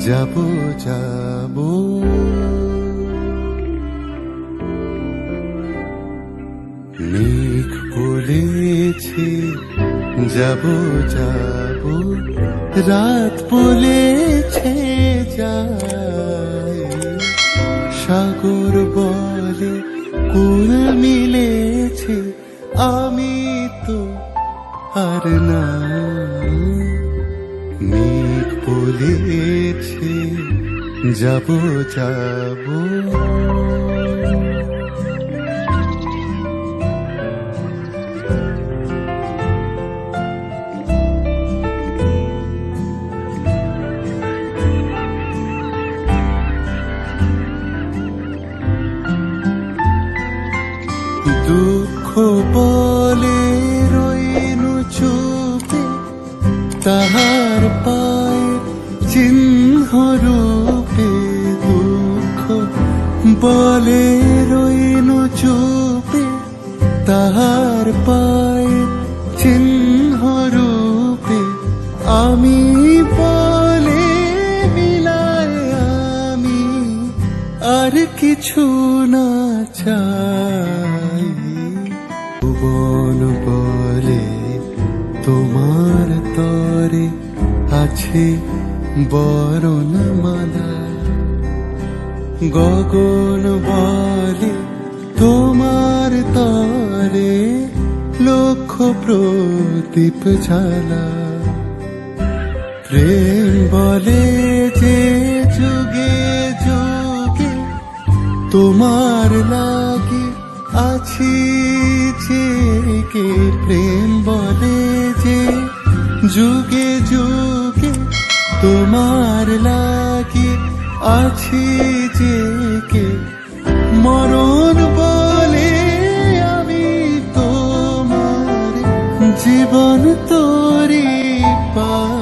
যাব যাব। মেঘ বলেছে, যাব যাব। রাত বলেছে, যায়। সাগর বলে, কুল মিলেছে, আমি তো আর না মেঘ বলেছে যাব যাব। দুঃখ বলে রইনু চুপে তাহার পায় চিহ্ন রূপে দুঃখ বলে রইনু চুপে, তাহার পায় চিহ্ন রূপে আমি বলে মিলায় আমি, আর কিছু না চাই। ভুবন বলে তোমার তরে আছে বরণ মালা গগন বলে তোমার তরে লক্ষ প্রদীপ ঝালা প্রেম বলে যে যুগে যুগে তোমার লাগে আছি জেগে প্রেম বলে যে যুগে যুগে তোমার লাগে আছি যে কে? মরণ বলে আমি তোমার জীবন তোরে পা